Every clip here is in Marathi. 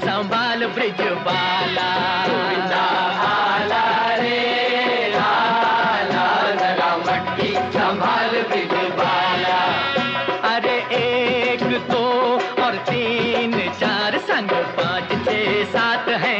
संभाल ब्रिज बाला। अरे एक दो और तीन चार संग पाँच छः सात है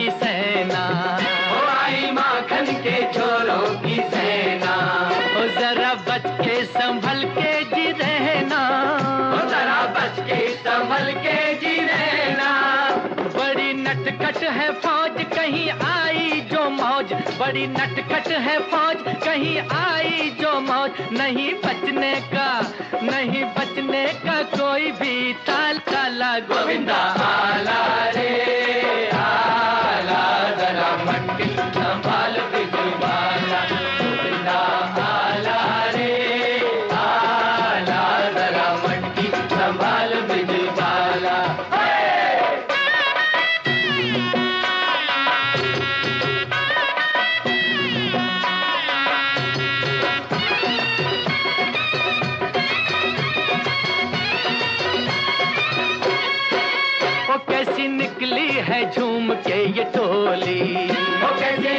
की सेना। ओ आई माखन के चोरों की सेना। ओ जरा बच के संभल के जी रहना। ओ जरा बच के संभल के जी रहना। बड़ी नटखट है फौज कहीं आई जो मौज। बड़ी नटखट है फौज कहीं आई जो मौज। नहीं बचने का नहीं बचने का कोई भी ताल काला गोविंदा आला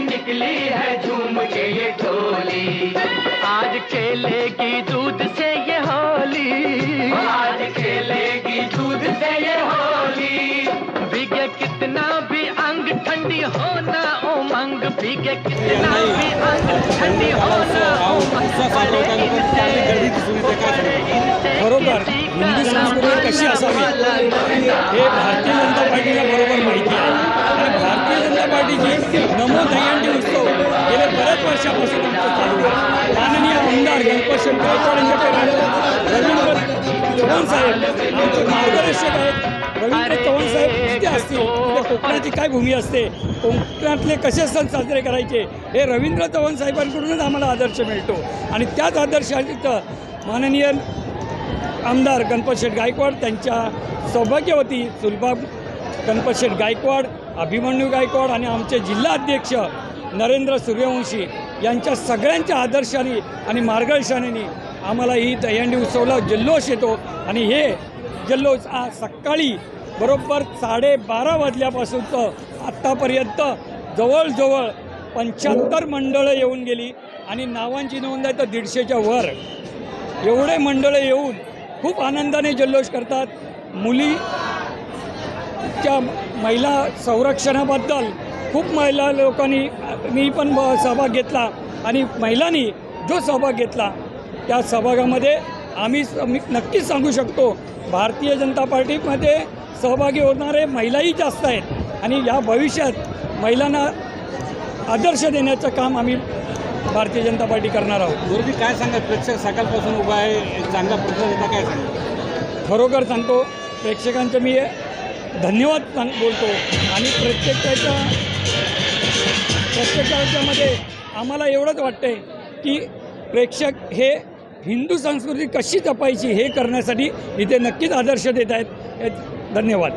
निकली है झूम के ये टोली आज खेलेगी दूध से ये होली। आज खेलेगी दूध से ये होली। भीगे कितना भी अंग ठंडी होना उमंग भीगे कितना भी अंग ठंडी होना बरोबर हिंदू संस्कृती कशी असावी हे भारतीय जनता पार्टीला बरोबर माहिती आहे। आणि भारतीय जनता पार्टीची नमो आमदार गणपत रवींद्र चव्हाण साहेब आमचे मार्गदर्शक आहेत रवींद्र चव्हाण साहेब किती असतील. कोकणाची काय भूमी असते कोकणातले कसे सण साजरे करायचे? हे रवींद्र चव्हाण साहेबांकडूनच आम्हाला आदर्श मिळतो? आणि त्याच आदर्शात माननीय आमदार गणपत शेठ गायकवाड त्यांच्या सौभाग्यवती सुलभा गणपत शेठ गायकवाड अभिमन्यू गायकवाड आणि आमचे जिल्हा अध्यक्ष नरेंद्र सूर्यवंशी यांच्या सगळ्यांच्या आदर्शाने आणि मार्गदर्शनाने आम्हाला ही दहीहंडी उत्सवला जल्लोष येतो. आणि हे जल्लोष आज सकाळी बरोबर साडेबारा वाजल्यापासून तर आत्तापर्यंत जवळजवळ पंच्याहत्तर मंडळं येऊन गेली आणि नावांची नोंद आहे तर दीडशेच्या वर. एवढे मंडळं येऊन खूप आनंदाने जल्लोष करतात. मुलीच्या महिला संरक्षणाबद्दल खूप महिला लोकांनी मी पण सहभाग घेतला आणि महिलांनी जो सहभाग घेतला त्या सहभागामध्ये आम्ही मी नक्कीच सांगू शकतो भारतीय जनता पार्टीमध्ये सहभागी होणारे महिलाही जास्त आहेत आणि या भविष्यात महिलांना आदर्श देण्याचं काम आम्ही भारतीय जनता पार्टी करणार आहोत. गुरुजी काय सांगत प्रेक्षक सकाळपासून उभा आहे चांगला प्रतिसाद देता काय सांगत खरोखर सांगतो प्रेक्षकांचं मी धन्यवाद सांग बोलतो आणि प्रत्येकाच्या प्रत्येकाच्यामध्ये आम्हाला एवढंच वाटतंय की प्रेक्षक हे हिंदू संस्कृती कशी जपायची हे करण्यासाठी इथे नक्कीच आदर्श देत आहेत. धन्यवाद.